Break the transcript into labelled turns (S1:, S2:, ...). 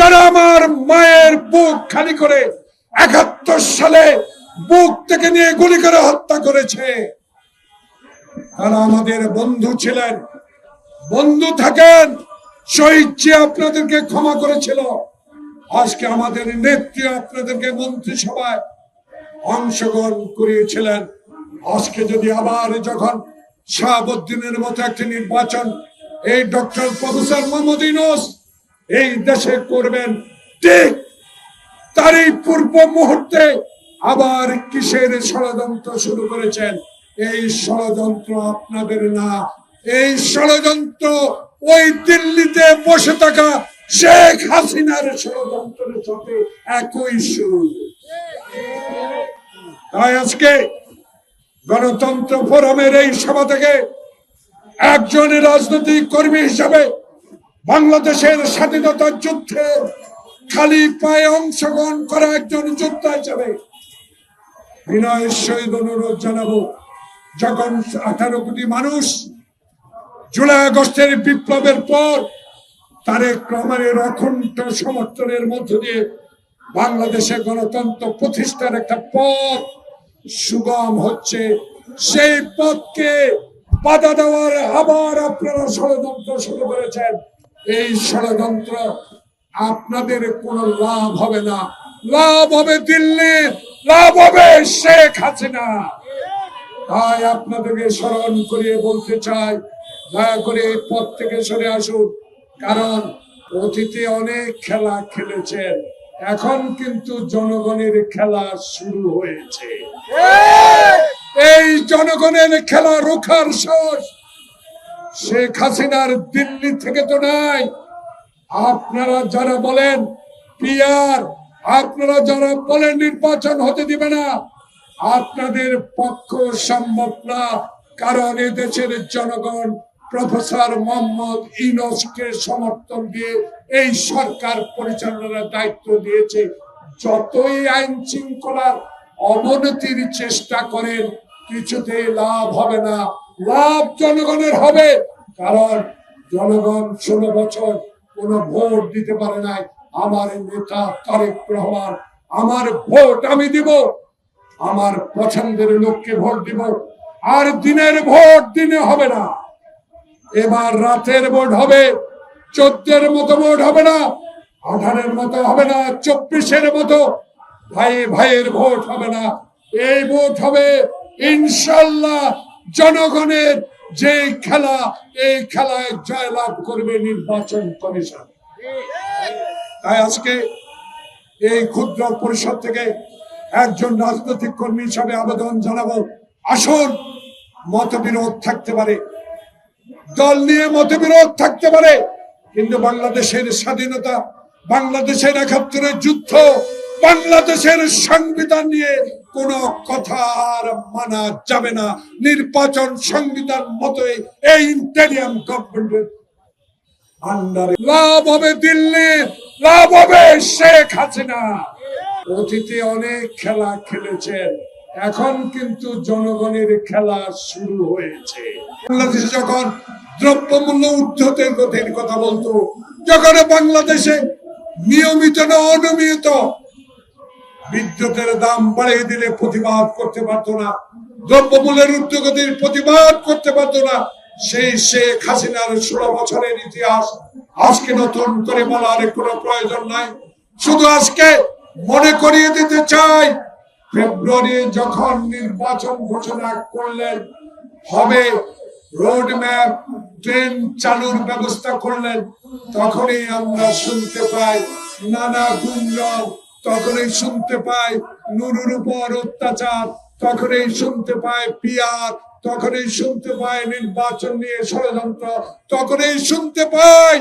S1: যারা আমার মায়ের বুক খালি করে একাত্তর সালে বুক থেকে নিয়ে গুলি করে হত্যা করেছে, তারা আমাদের বন্ধু ছিলেন। বন্ধু থাকেন, শহীদ জিয়া আপনাদেরকে ক্ষমা করেছিল। আজকে আমাদের নেত্রী আপনাদেরকে মন্ত্রিসভায় অংশগ্রহণ করিয়েছিলেন। আজকে যদি আবার যখন শাহাবুদ্দিনের মতো একটি নির্বাচন, এই ডক্টর প্রফেসর মোহাম্মদ ইউনূস এই দেশে করবেন ঠিক তারই পূর্ব মুহূর্তে আবার কিসের ষড়যন্ত্র শুরু করেছেন? এই ষড়যন্ত্র আপনাদের না। এই ষড়যন্ত্র ওই দিল্লিতে বসে থাকা শেখ হাসিনার ষড়যন্ত্রের সাথে একই শুরু। তাই আজকে গণতন্ত্র ফোরামের এই সভা থেকে একজন রাজনৈতিক কর্মী হিসাবে বাংলাদেশের স্বাধীনতার যুদ্ধে খালি পায়ে অংশগ্রহণ করা একজন যোদ্ধা হিসাবে বিনয়ের সহিত অনুরোধ জানাব, যখন আঠারো কোটি মানুষ জুলাই আগস্টের বিপ্লবের পর তারেক রহমানের অখণ্ড সমর্থনের মধ্য দিয়ে বাংলাদেশে গণতন্ত্র প্রতিষ্ঠার একটা পথ সুগম হচ্ছে। সেই পথকে বাধা দেওয়ার আবার আপনারা ষড়যন্ত্র শুরু করেছেন। এই ষড়যন্ত্র আপনাদের কোনো লাভ হবে না। লাভ হবে দিল্লির লাভ হবে শেখ হাসিনা। তাই আপনাদেরকে স্মরণ করিয়ে বলতে চাই দয়া করে এই পথ থেকে সরে আসুন। কারণ অতীতে অনেক খেলা খেলেছেন এখন কিন্তু জনগণের খেলা শুরু হয়েছে। এই জনগণের খেলা রোখার সাহস শেখ হাসিনার দিল্লি থেকে তো নাই। আপনারা যারা বলেন পিয়ার আপনারা যারা বলেন নির্বাচন হতে দিবে না, আপনাদের পক্ষ সম্ভব না। কারণ এ দেশের জনগণ প্রফেসর মোহাম্মদ ইনসকে সমর্থন দিয়ে এই সরকার পরিচালনার দায়িত্ব দিয়েছে। যতই আইন শৃঙ্খলার অবনতির চেষ্টা করেন, কিছুতেই লাভ হবে না। লাভ জনগণের হবে, কারণ জনগণ ষোলো বছর কোনো ভোট দিতে পারে নাই। আমার নেতা তারেক রহমান, আমার ভোট আমি দিব, আমার পছন্দের লোককে ভোট দিব, আর দিনের ভোট দিনে হবে না। এবার রাতের ভোট হবে, চোদ্দের মতো ভোট হবে না, আঠারের মতো হবে না, চব্বিশের মতো, ভাই ভাইয়ের ভোট হবে না। এই ভোট হবে ইনশাল্লাহ জনগণের যে খেলা, এই খেলায় জয়লাভ করবে নির্বাচন কমিশন। তাই আজকে এই ক্ষুদ্র পরিষদ থেকে একজন রাজনৈতিক কর্মী হিসাবে আবেদন জানাব। আসুন, মতবিরোধ থাকতে পারে। দল নিয়ে মতবিরোধ থাকতে পারে, কিন্তু বাংলাদেশের স্বাধীনতা, বাংলাদেশের একাত্তরের যুদ্ধ বাংলাদেশের সংবিধান নিয়ে কোনো কথা আর মানা যাবে না। নির্বাচন সংবিধান মতোই এই ইন্টেরিয়াম গভর্নমেন্টের আন্ডারে। লাভ হবে দিল্লির লাভ হবে শেখ হাসিনা। অতীতে অনেক খেলা খেলেছেন, এখন কিন্তু জনগণের খেলা শুরু হয়েছে। বাংলাদেশে যখন দ্রব্যমূল্য ঊর্ধ্বতের গতির কথা বলতো, যখন বাংলাদেশে নিয়মিত না অনিয়মিত বিদ্যুতের দাম বাড়িয়ে দিলে প্রতিবাদ করতে পারতো না। দ্রব্যমূল্যের ঊর্ধ্বগতির প্রতিবাদ করতে পারতো না। সেই শেখ হাসিনার ষোলো বছরের ইতিহাস আজকে নতুন করে বলার কোনো প্রয়োজন নাই। শুধু আজকে মনে করিয়ে দিতে চাই, ফেব্রুয়ারি যখন নির্বাচন ঘোষণা করলেন, হবে রোড ম্যাপ ট্রেন চালুর ব্যবস্থা করলেন, তখনই আমরা শুনতে পাই নানা গুঞ্জন তখনই শুনতে পায় নুরুর উপর অত্যাচার, তখনই শুনতে পায় পিয়ার, তখনই শুনতে পায় নির্বাচন নিয়ে ষড়যন্ত্র, তখনই শুনতে পাই